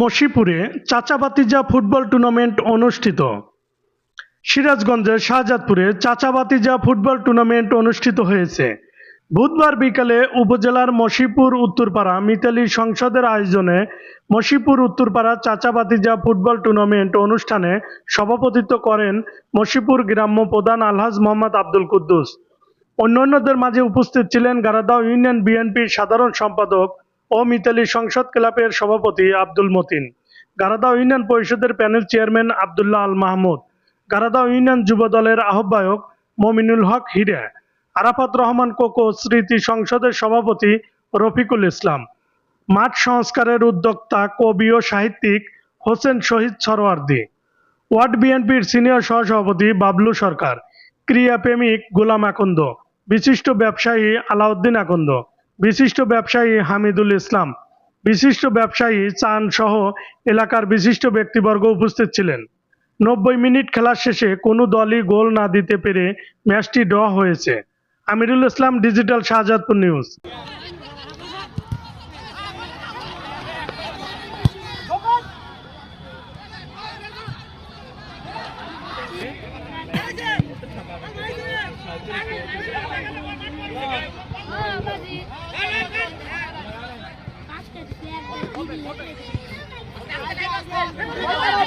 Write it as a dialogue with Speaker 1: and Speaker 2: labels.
Speaker 1: মশিপুরে চাচাবাতিজা football tournament অনুষ্ঠিত। সিরাজগঞ্জের শাহজাদপুরে চাচাবাতিজা football tournament অনুষ্ঠিত হয়েছে। বুধবার বিকালে উপজেলার মশিপুর উত্তরপাড়া মিতালি সংসদের আয়োজনে মশিপুর উত্তরপাড়া চাচাবাতিজা ফুটবল টুর্নামেন্ট অনুষ্ঠানে সভাপতিত্ব করেন মশিপুর গ্রাম্য প্রধান আলহাজ মোহাম্মদ আব্দুল কুদ্দুস। অন্যান্যদের মাঝে উপস্থিত ছিলেন গারাদাও ইউনিয়ন বিএনপির সাধারণ সম্পাদক ও মিতালি সংসদ ক্লাবের সভাপতি আব্দুল মতিন, গারাদা ইউনিয়ন পরিষদের panel chairman Abdullah Al Mahmud, Garada union যুব দলের আহ্বায়ক মমিনুল হক হিরে, আরাফাত রহমান কোকো স্মৃতি সংসদের সভাপতি রফিকুল ইসলাম, মাঠ সংস্কারের উদ্যোক্তা কবি ও সাহিত্যিক হোসেন শহীদ সরওয়ার্দী, ওয়ার্ড বিএনপির সিনিয়র সহসভাপতি বাবলু সরকার ক্রীড়াপ্রেমিক গোলাম আকন্দ, বিশিষ্ট ব্যবসায়ী আলাউদ্দিন আকন্দ বিশিষ্ট ব্যবসায়ী হামিদুল ইসলাম, বিশিষ্ট ব্যবসায়ী চান সহ এলাকার বিশিষ্ট ব্যক্তিবর্গ উপস্থিত ছিলেন। নব্বই মিনিট খেলার শেষে কোনো দলই গোল না দিতে পেরে ম্যাচটি ড্র হয়েছে। Amirul Islam, digital Shahjadpur news.
Speaker 2: 宝贝，宝贝，打起来，打起来。